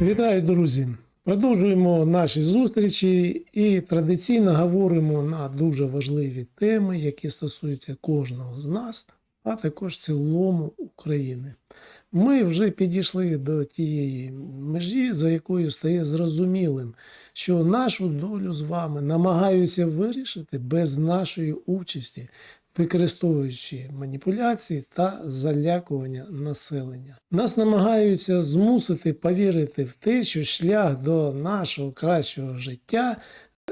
Вітаю, друзі! Продовжуємо наші зустрічі і традиційно говоримо на дуже важливі теми, які стосуються кожного з нас, а також цілому України. Ми вже підійшли до тієї межі, за якою стає зрозумілим, що нашу долю з вами намагаються вирішити без нашої участі, використовуючи маніпуляції та залякування населення. Нас намагаються змусити повірити в те, що шлях до нашого кращого життя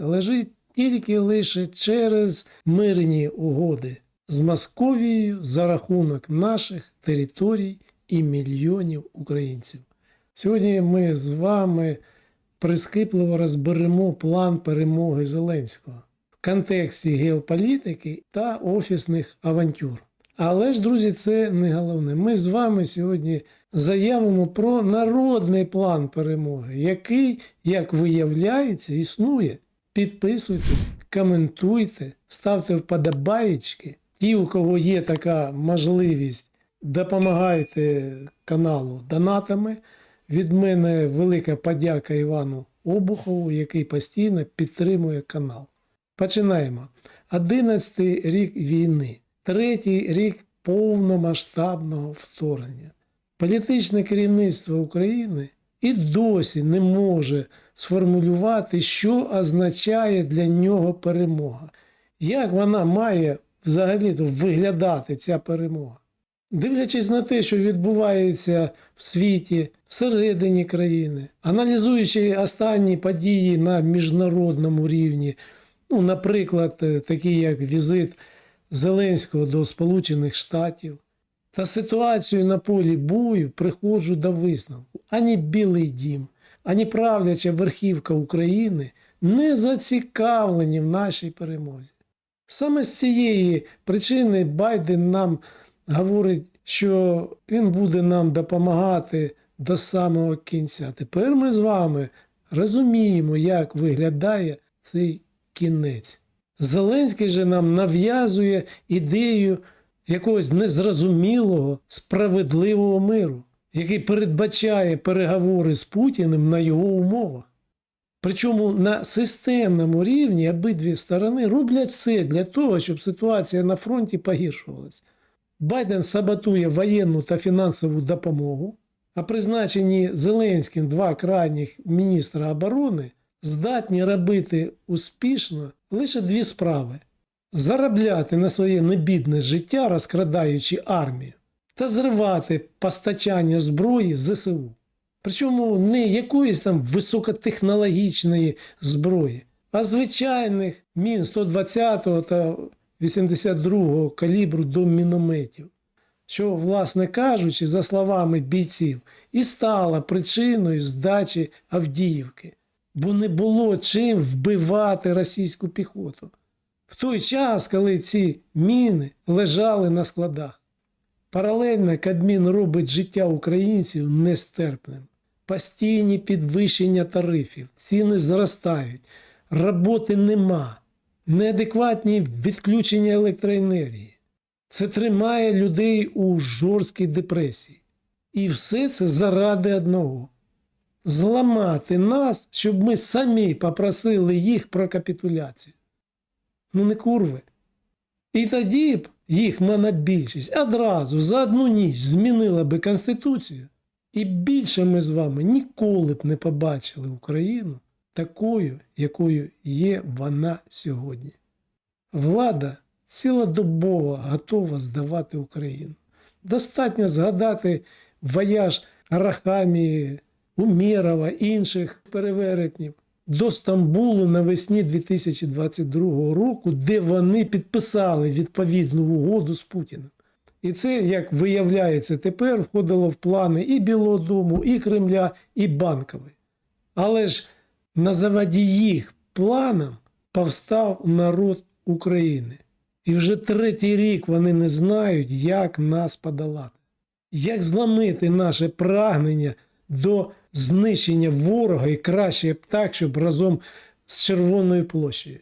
лежить тільки лише через мирні угоди з Московією за рахунок наших територій і мільйонів українців. Сьогодні ми з вами прискіпливо розберемо план перемоги Зеленського контексті геополітики та офісних авантюр. Але ж, друзі, це не головне. Ми з вами сьогодні заявимо про народний план перемоги, який, як виявляється, існує. Підписуйтесь, коментуйте, ставте вподобаєчки. Ті, у кого є така можливість, допомагайте каналу донатами. Від мене велика подяка Івану Обухову, який постійно підтримує канал. Починаємо. 11 рік війни, третій рік повномасштабного вторгнення. Політичне керівництво України і досі не може сформулювати, що означає для нього перемога. Як вона має взагалі виглядати ця перемога? Дивлячись на те, що відбувається в світі, всередині країни, аналізуючи останні події на міжнародному рівні, ну, наприклад, е, такі як візит Зеленського до Сполучених Штатів, та ситуацію на полі бою приходжу до висновку. Ані Білий Дім, ані правляча верхівка України не зацікавлені в нашій перемозі. Саме з цієї причини Байден нам говорить, що він буде нам допомагати до самого кінця. Тепер ми з вами розуміємо, як виглядає цей кінець. Зеленський же нам нав'язує ідею якогось незрозумілого справедливого миру, який передбачає переговори з Путіним на його умовах. Причому на системному рівні обидві сторони роблять все для того, щоб ситуація на фронті погіршувалась. Байден саботує воєнну та фінансову допомогу, а призначені Зеленським два крайніх міністра оборони здатні робити успішно лише дві справи: заробляти на своє небідне життя, розкрадаючи армію, та зривати постачання зброї ЗСУ. Причому не якоїсь там високотехнологічної зброї, а звичайних мін 120 та 82 калібру до мінометів, що, власне кажучи, за словами бійців, і стала причиною здачі Авдіївки, бо не було чим вбивати російську піхоту. В той час, коли ці міни лежали на складах. Паралельно Кабмін робить життя українців нестерпним. Постійні підвищення тарифів, ціни зростають, роботи нема, неадекватні відключення електроенергії. Це тримає людей у жорсткій депресії. І все це заради одного зламати нас, щоб ми самі попросили їх про капітуляцію. Ну не курви. І тоді б їх монобільшість одразу за одну ніч змінила би Конституцію, і більше ми з вами ніколи б не побачили Україну такою, якою є вона сьогодні. Влада цілодобово готова здавати Україну. Достатньо згадати вояж Арахамії, Умєрова, інших переверетнів до Стамбулу навесні 2022 року, де вони підписали відповідну угоду з Путіним. І це, як виявляється, тепер входило в плани і Білого Дому, і Кремля, і Банкової. Але ж на заваді їх планам повстав народ України. І вже третій рік вони не знають, як нас подолати, як зламити наше прагнення до знищення ворога і краще б так, щоб разом з Червоною площею.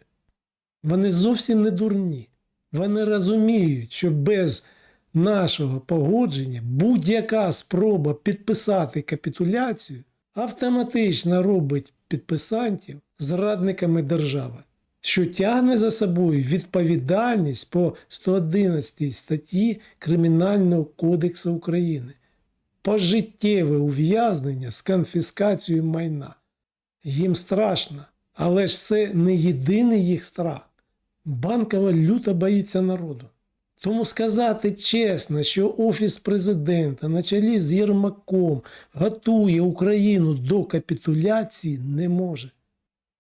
Вони зовсім не дурні. Вони розуміють, що без нашого погодження будь-яка спроба підписати капітуляцію автоматично робить підписантів зрадниками держави, що тягне за собою відповідальність по 111 статті Кримінального кодексу України, пожиттєве ув'язнення з конфіскацією майна. Їм страшно, але ж це не єдиний їх страх. Банкова люто боїться народу. Тому сказати чесно, що Офіс президента на чолі з Єрмаком готує Україну до капітуляції не може.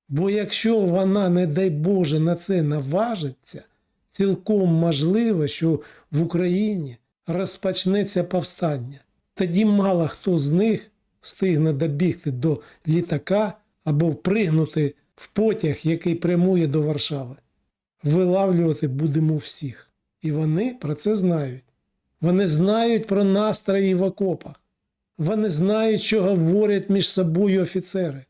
Бо якщо вона, не дай Боже, на це наважиться, цілком можливо, що в Україні розпочнеться повстання. Тоді мало хто з них встигне добігти до літака або впригнути в потяг, який прямує до Варшави. Вилавлювати будемо всіх. І вони про це знають. Вони знають про настрої в окопах. Вони знають, що говорять між собою офіцери,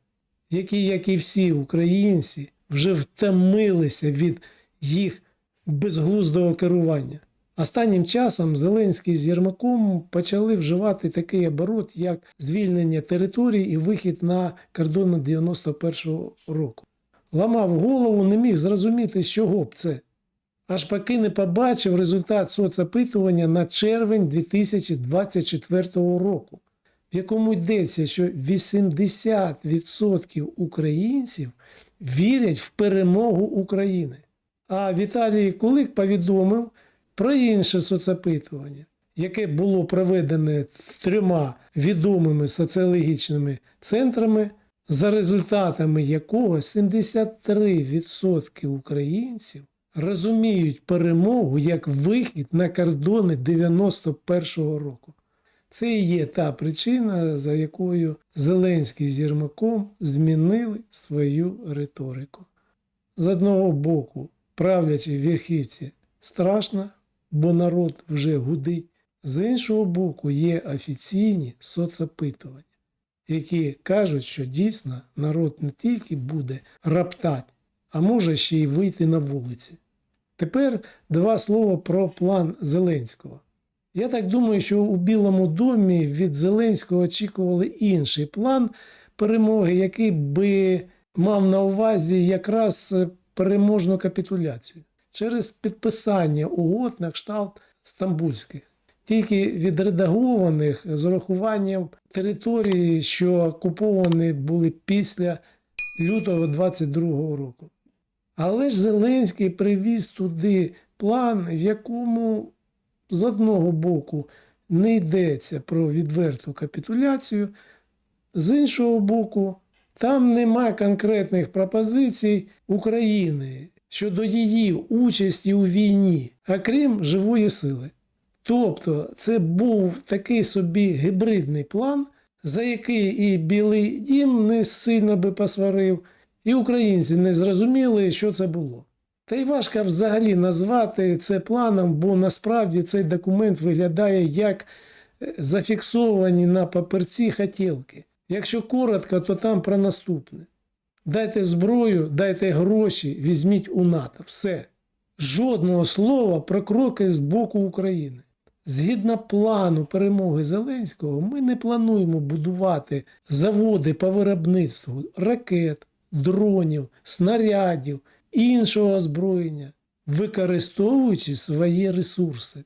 які, як і всі українці, вже втомилися від їх безглуздого керування. Останнім часом Зеленський з Єрмаком почали вживати такий оборот, як звільнення територій і вихід на кордони 91-го року. Ламав голову, не міг зрозуміти, з чого б це. Аж поки не побачив результат соцопитування на червень 2024 року, в якому йдеться, що 80% українців вірять в перемогу України. А Віталій Кулик повідомив про інше соцопитування, яке було проведене трьома відомими соціологічними центрами, за результатами якого 73% українців розуміють перемогу як вихід на кордони 91-го року. Це і є та причина, за якою Зеленський з Єрмаком змінили свою риторику. З одного боку, правлячій верхівці страшно, бо народ вже гудить. З іншого боку, є офіційні соцопитування, які кажуть, що дійсно народ не тільки буде раптати, а може ще й вийти на вулиці. Тепер два слова про план Зеленського. Я так думаю, що у Білому домі від Зеленського очікували інший план перемоги, який би мав на увазі якраз переможну капітуляцію через підписання угод на кшталт стамбульських, тільки відредагованих з урахуванням території, що окуповані були після лютого 22 року. Але ж Зеленський привіз туди план, в якому з одного боку не йдеться про відверту капітуляцію, з іншого боку, там нема конкретних пропозицій України щодо її участі у війні, окрім живої сили. Тобто це був такий собі гібридний план, за який і Білий Дім не сильно би посварив, і українці не зрозуміли, що це було. Та й важко взагалі назвати це планом, бо насправді цей документ виглядає як е, зафіксовані на паперці хотілки. Якщо коротко, то там про наступне. Дайте зброю, дайте гроші, візьміть у НАТО. Все. Жодного слова про кроки з боку України. Згідно плану перемоги Зеленського, ми не плануємо будувати заводи по виробництву ракет, дронів, снарядів, іншого озброєння, використовуючи свої ресурси.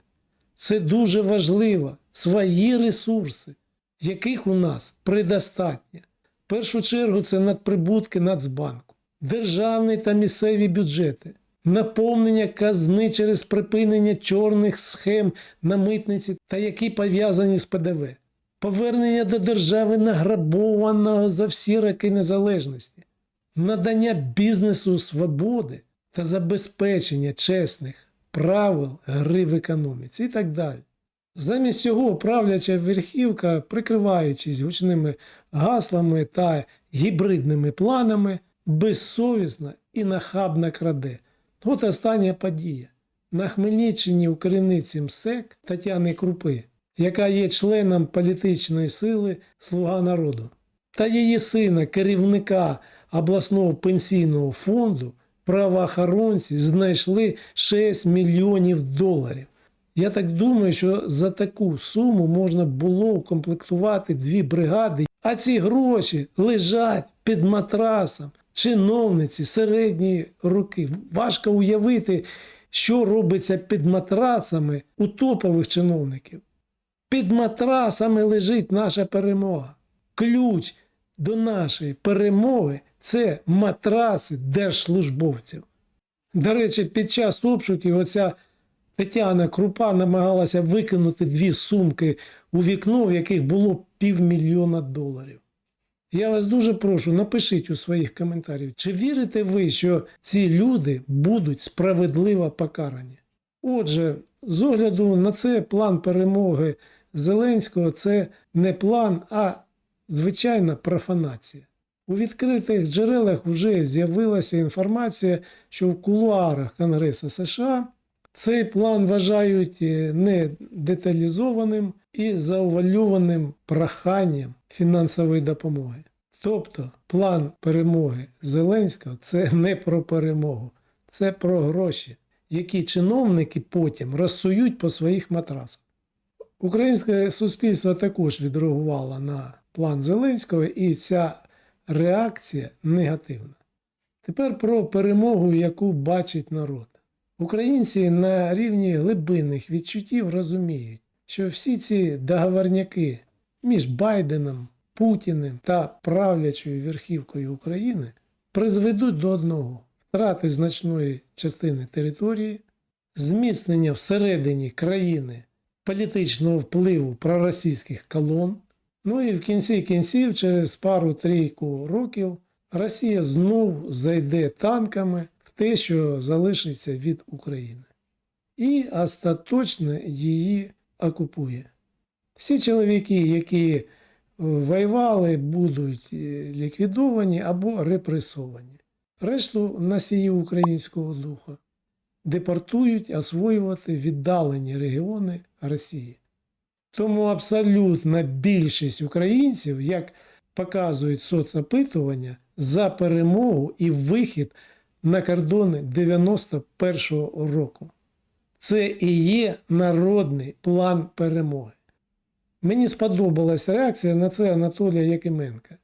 Це дуже важливо. Свої ресурси, яких у нас предостатньо. В першу чергу це надприбутки Нацбанку, державний та місцеві бюджети, наповнення казни через припинення чорних схем на митниці та які пов'язані з ПДВ, повернення до держави награбованого за всі роки незалежності, надання бізнесу свободи та забезпечення чесних правил гри в економіці і так далі. Замість цього правляча верхівка, прикриваючись гучними гаслами та гібридними планами, безсовісно і нахабно краде. От остання подія. На Хмельниччині у керівниці МСЕК Тетяни Крупи, яка є членом політичної сили Слуга народу, та її сина, керівника обласного пенсійного фонду, правоохоронці знайшли 6 мільйонів доларів. Я так думаю, що за таку суму можна було укомплектувати дві бригади А ці гроші лежать під матрасом чиновниці середньої руки. Важко уявити, що робиться під матрасами у топових чиновників. Під матрасами лежить наша перемога. Ключ до нашої перемоги це матраси держслужбовців. До речі, під час обшуків оця Тетяна Крупа намагалася викинути дві сумки у вікно, в яких було півмільйона доларів. Я вас дуже прошу, напишіть у своїх коментарях, чи вірите ви, що ці люди будуть справедливо покарані? Отже, з огляду на це план перемоги Зеленського це не план, а звичайна профанація. У відкритих джерелах вже з'явилася інформація, що в кулуарах Конгресу США цей план вважають е, не деталізованим і заувальованим проханням фінансової допомоги. Тобто план перемоги Зеленського це не про перемогу, це про гроші, які чиновники потім розсують по своїх матрасах. Українське суспільство також відреагувало на план Зеленського, і ця реакція негативна. Тепер про перемогу, яку бачить народ. Українці на рівні глибинних відчуттів розуміють, що всі ці договорняки між Байденом, Путіним та правлячою верхівкою України призведуть до одного втрати значної частини території, зміцнення всередині країни політичного впливу проросійських колон. Ну і в кінці кінців, через пару-трійку років, Росія знов зайде танками те, що залишиться від України, і остаточно її окупує. Всі чоловіки, які воювали, будуть е, ліквідовані або репресовані. Решту носіїв українського духа депортують освоювати віддалені регіони Росії. Тому абсолютна більшість українців, як показують соцопитування, за перемогу і вихід на кордони 91-го року. Це і є народний план перемоги. Мені сподобалась реакція на це Анатолія Якименка,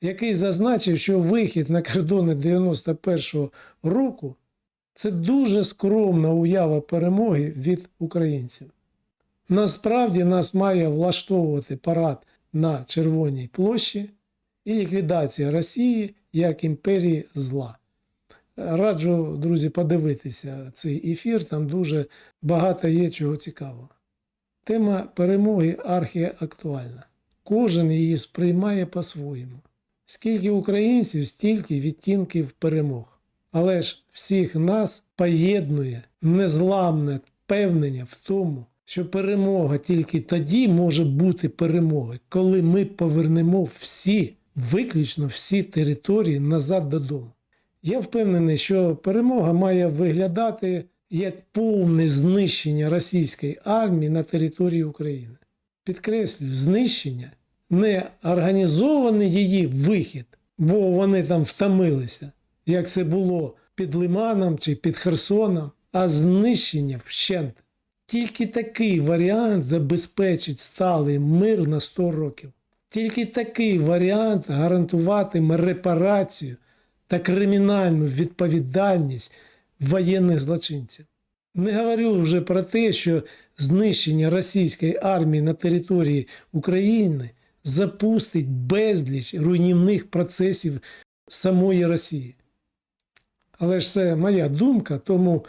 який зазначив, що вихід на кордони 91-го року це дуже скромна уява перемоги від українців. Насправді нас має влаштовувати парад на Червоній площі і ліквідація Росії як імперії зла. Раджу, друзі, подивитися цей ефір, там дуже багато є чого цікавого. Тема перемоги архіактуальна. Кожен її сприймає по-своєму. Скільки українців, стільки відтінків перемог. Але ж всіх нас поєднує незламне впевнення в тому, що перемога тільки тоді може бути перемогою, коли ми повернемо всі, виключно всі території назад додому. Я впевнений, що перемога має виглядати як повне знищення російської армії на території України. Підкреслюю, знищення не організований її вихід, бо вони там втомилися, як це було під Лиманом чи під Херсоном, а знищення вщент. Тільки такий варіант забезпечить сталий мир на 100 років. Тільки такий варіант гарантуватиме репарацію та кримінальну відповідальність воєнних злочинців. Не говорю вже про те, що знищення російської армії на території України запустить безліч руйнівних процесів самої Росії. Але ж це моя думка, тому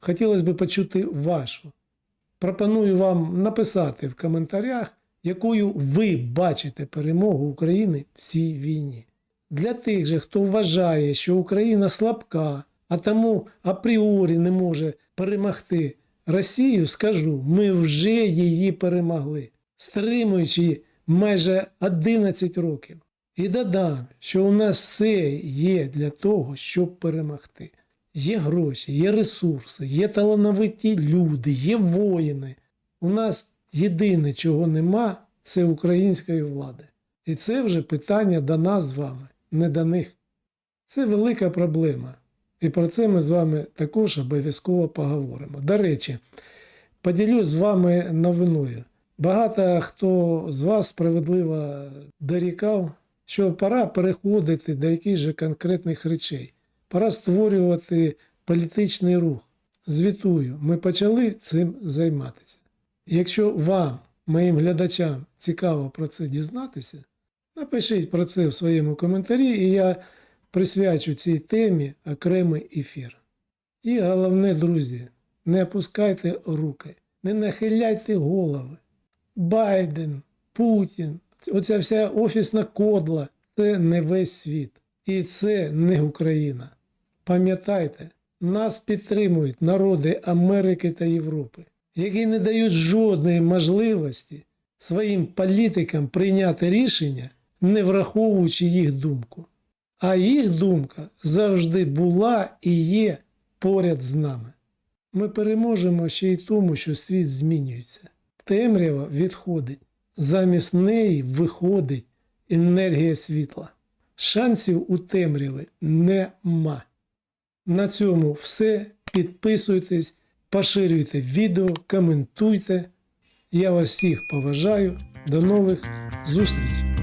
хотілося б почути вашу. Пропоную вам написати в коментарях, якою ви бачите перемогу України в цій війні. Для тих же, хто вважає, що Україна слабка, а тому апріорі не може перемогти Росію, скажу, ми вже її перемогли, стримуючи майже 11 років. І додам, що у нас все є для того, щоб перемогти. Є гроші, є ресурси, є талановиті люди, є воїни. У нас єдине, чого нема, це української влади. І це вже питання до нас з вами, не до них. Це велика проблема. І про це ми з вами також обов'язково поговоримо. До речі, поділюсь з вами новиною. Багато хто з вас справедливо дорікав, що пора переходити до якихось конкретних речей. Пора створювати політичний рух. Звітую, ми почали цим займатися. Якщо вам, моїм глядачам, цікаво про це дізнатися, напишіть про це в своєму коментарі, і я присвячу цій темі окремий ефір. І головне, друзі, не опускайте руки, не нахиляйте голови. Байден, Путін, оця вся офісна кодла це не весь світ. І це не Україна. Пам'ятайте, нас підтримують народи Америки та Європи, які не дають жодної можливості своїм політикам прийняти рішення, не враховуючи їх думку. А їх думка завжди була і є поряд з нами. Ми переможемо ще й тому, що світ змінюється. Темрява відходить, замість неї виходить енергія світла. Шансів у темряви нема. На цьому все. Підписуйтесь, поширюйте відео, коментуйте. Я вас всіх поважаю. До нових зустрічей!